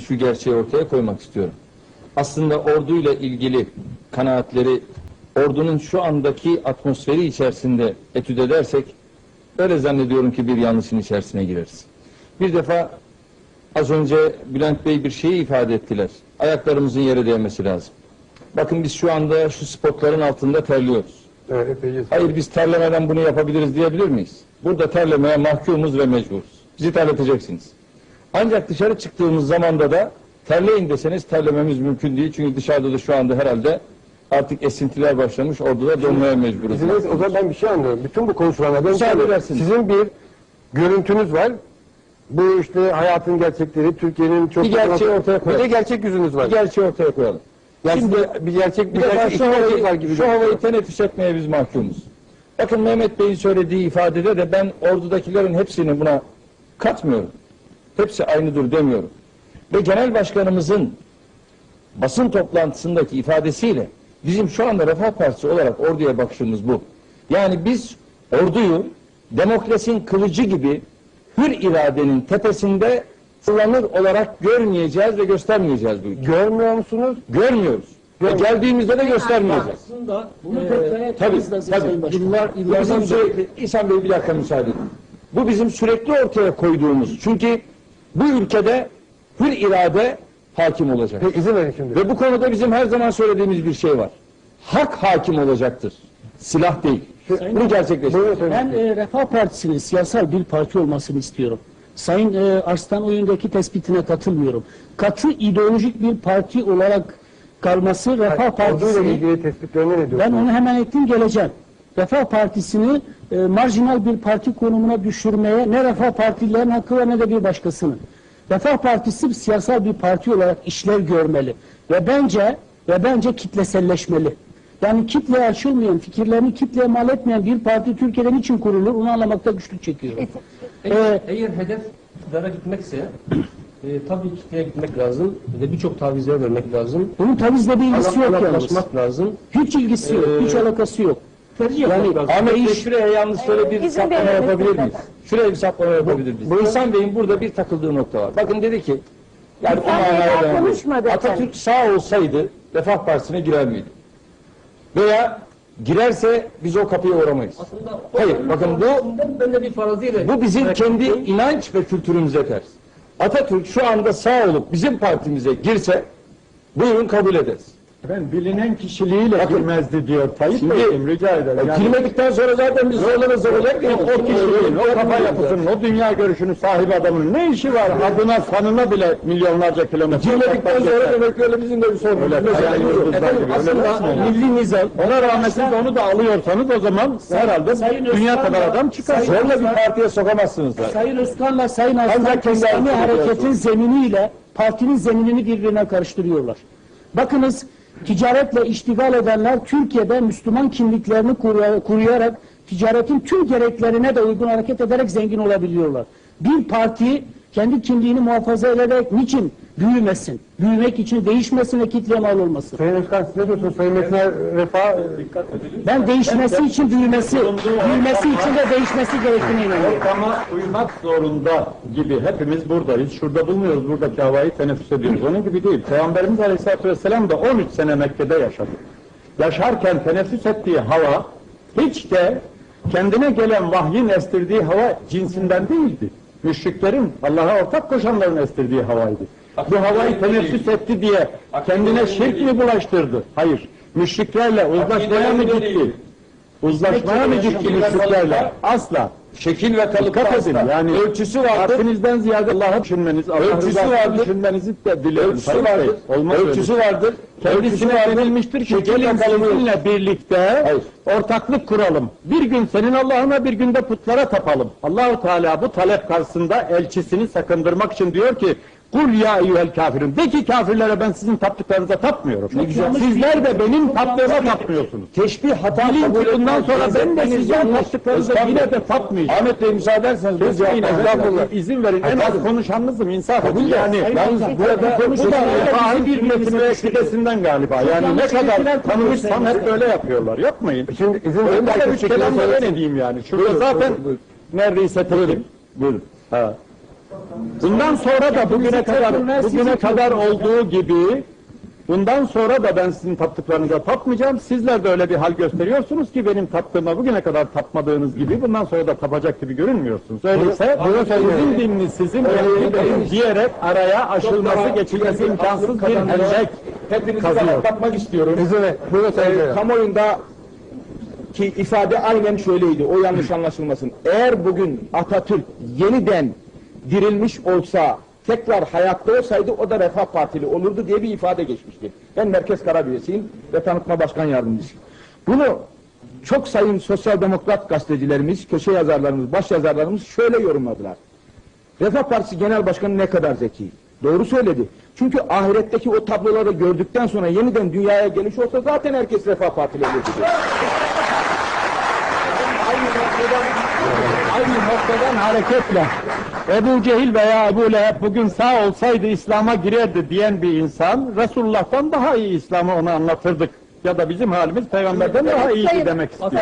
şu gerçeği ortaya koymak istiyorum. Aslında orduyla ilgili kanaatleri ordunun şu andaki atmosferi içerisinde etüt edersek öyle zannediyorum ki bir yanlışın içerisine gireriz. Bir defa az önce Bülent Bey bir şeyi ifade ettiler. Ayaklarımızın yere değmesi lazım. Bakın biz şu anda şu spotların altında terliyoruz. Evet. Hayır biz terlemeden bunu yapabiliriz diyebilir miyiz? Burada terlemeye mahkumuz ve mecburuz. Bizi terleteceksiniz. Ancak dışarı çıktığımız zamanda da terleyin deseniz terlememiz mümkün değil. Çünkü dışarıda da şu anda herhalde artık esintiler başlamış. Orada da donmaya mecburuz. İzninizle o zaman ben bir şey anlıyorum. Bütün bu konuşulanlardan sizin bir görüntünüz var. Bu işte hayatın gerçekleri, Türkiye'nin çok... Bir gerçeği ortaya Bir koyalım. de gerçek yüzünüz var. Bir gerçeği ortaya koyalım. Yani Şimdi bir gerçek, bir bir gerçek, şu gerçek var havayı, gibi. şu havayı teneffüs etmeye biz mahkumuz. Bakın Mehmet Bey'in söylediği ifadede de ben ordudakilerin hepsini buna katmıyorum. Hepsi aynıdır demiyorum. Ve genel başkanımızın basın toplantısındaki ifadesiyle bizim şu anda Refah Partisi olarak orduya bakışımız bu. Yani biz orduyu demokrasinin kılıcı gibi hür iradenin tepesinde kullanır olarak görmeyeceğiz ve göstermeyeceğiz bu ülkeyi. Görmüyor musunuz? Görmüyoruz. Ve geldiğimizde de göstermeyeceğiz. Aslında bunu Ee, tabii, tabii. Yıllar, bu bizim sürekli, İhsan Bey bir dakika müsaade edin. Bu bizim sürekli ortaya koyduğumuz. Çünkü bu ülkede hür irade hakim olacak. Peki izin verin şimdi. Ve bu konuda bizim her zaman söylediğimiz bir şey var. Hak hakim olacaktır. Silah değil. Bunu gerçekleştirir. Buyurun Sayın Ben e, Refah Partisi'nin siyasal bir parti olmasını istiyorum. Sayın e, Arslan Oyun'daki tespitine katılmıyorum. Katı ideolojik bir parti olarak kalması Refah Orduyla Partisi'ni ilgili tespitlerine ne ben onu hemen ettim geleceğim. Refah Partisi'ni e, marjinal bir parti konumuna düşürmeye ne Refah Partililerin hakkı var ne de bir başkasının. Refah Partisi siyasal bir parti olarak işlev görmeli ve bence ve bence kitleselleşmeli. Yani kitleye açılmayan, fikirlerini kitleye mal etmeyen bir parti Türkiye'de niçin kurulur onu anlamakta güçlük çekiyorum. Eğer, Ee, eğer hedef iktidara gitmekse e, tabii kitleye gitmek lazım ve birçok tavizler vermek lazım. Bunun tavizle bir ilgisi yok yalnız. Lazım. Hiç ilgisi yok, hiç alakası yok. Tercih yapmak Yani lazım. Ahmet Bey şuraya yalnız şöyle bir verin, yapabilir miyiz? Şuraya bir saptama yapabilir miyiz? İhsan Bey'in burada bir takıldığı nokta var. Bakın dedi ki yani daha ben- konuşmadı Atatürk efendim. sağ olsaydı Refah Partisi'ne girer miydi? Veya girerse biz o kapıya uğramayız. Aslında Hayır, bakın bu ben de bir faraziyle bu bizim kendi inanç ve kültürümüze ters. Atatürk şu anda sağ olup bizim partimize girse buyurun kabul ederiz. Ben bilinen kişiliğiyle girmezdi diyor Tayyip Şimdi- Bey'im rica ederim. E, Yani girmedikten sonra zaten biz zorlarız olacak o, o kişiliğin, o kafa yapısının, o dünya görüşünün sahibi adamın ne işi var? Adına sanına bile milyonlarca kilometre. Girmedikten sonra demek ki öyle bizim de bir sorunumuz. Öyle hayal Efendim, aslında milli nizam Ona rağmen siz onu da alıyorsanız o zaman herhalde dünya kadar da- adam çıkar. Zorla bir partiye sokamazsınız. Sayın Özkan'la Sayın kendi İslami hareketin zeminiyle partinin zeminini birbirine karıştırıyorlar. Bakınız ticaretle iştigal edenler Türkiye'de Müslüman kimliklerini kuruyarak ticaretin tüm gereklerine de uygun hareket ederek zengin olabiliyorlar. Bir parti kendi kimliğini muhafaza ederek niçin büyümesin? Büyümek için değişmesin ve kitleye mal olmasın. Sayın Özkan siz ne diyorsunuz? Sayın Metner Refah Ben değişmesi için büyümesi, büyümesi için de değişmesi gerektiğine inanıyorum. Ortama uymak zorunda gibi hepimiz buradayız. Şurada bulunuyoruz. Buradaki havayı teneffüs ediyoruz. Onun gibi değil. Peygamberimiz Aleyhisselatü Vesselam da 13 sene Mekke'de yaşadı. Yaşarken teneffüs ettiği hava hiç de kendine gelen vahyin estirdiği hava cinsinden değildi. Müşriklerin, Allah'a ortak koşanların estirdiği havaydı. Bu havayı teneffüs etti diye kendine şirk mi bulaştırdı? Hayır. Müşriklerle uzlaşmaya mı gitti? Uzlaşmaya mı gitti müşriklerle? Asla. Şekil ve Dikkat edin yani ölçüsü vardır. Partinizden ziyade Allah'ı düşünmeniz, Allah Ölçüsü vardır. düşünmenizi de dilerim. Ölçüsü Bey. vardır. Olmaz öyle. Ölçüsü vardır. Ölçüsü Kendisine vardır. denilmiştir ki Şekil ve gelin sizinle birlikte Hayır. ortaklık kuralım. Bir gün senin Allah'ına bir günde putlara tapalım. Allahu Teala bu talep karşısında elçisini sakındırmak için diyor ki Kul ya eyyuhel kafirun. De ki kafirlere ben sizin taptıklarınıza tapmıyorum. Sizler de benim taptığıma tapmıyorsunuz. Teşbih hata kabul bundan sonra ben de yanlış. taptıklarınıza yine de tapmayacağım. Ahmet Bey müsaade ederseniz biz estağfurullah. İzin verin. En az konuşanınızım insaf edin. Yani Yalnız burada bu da refahın bir milletin ve eksidesinden galiba. Yani ne kadar tanımışsam hep böyle yapıyorlar. Yapmayın. Şimdi izin verin. Ben de üç fikrini kelam da ben söylesin. edeyim yani. Şurada zaten neredeyse tekim. Buyurun. Ha. Bundan sonra da bugüne kadar bugüne kadar olduğu gibi bundan sonra da ben sizin taptıklarınıza tapmayacağım. Sizler de öyle bir hal gösteriyorsunuz ki benim taptığıma bugüne kadar tapmadığınız gibi bundan sonra da tapacak gibi görünmüyorsunuz. Öyleyse sizin dininiz sizin dininiz diyerek araya aşılması geçilmesi imkansız bir hendek Hepinizi kazıyor. rahatlatmak istiyorum. Ee, kamuoyunda ki ifade aynen şöyleydi. O yanlış anlaşılmasın. Eğer bugün Atatürk yeniden dirilmiş olsa tekrar hayatta olsaydı o da Refah Partili olurdu diye bir ifade geçmişti. Ben Merkez Karar ve Tanıtma Başkan Yardımcısıyım. Bunu çok sayın sosyal demokrat gazetecilerimiz, köşe yazarlarımız, baş yazarlarımız şöyle yorumladılar. Refah Partisi Genel Başkanı ne kadar zeki. Doğru söyledi. Çünkü ahiretteki o tabloları gördükten sonra yeniden dünyaya geliş olsa zaten herkes Refah Partili olurdu. aynı noktadan hareketle Ebu Cehil veya Ebu Leheb bugün sağ olsaydı İslam'a girerdi diyen bir insan Resulullah'tan daha iyi İslam'ı ona anlatırdık. Ya da bizim halimiz peygamberden daha iyiydi demek istiyor.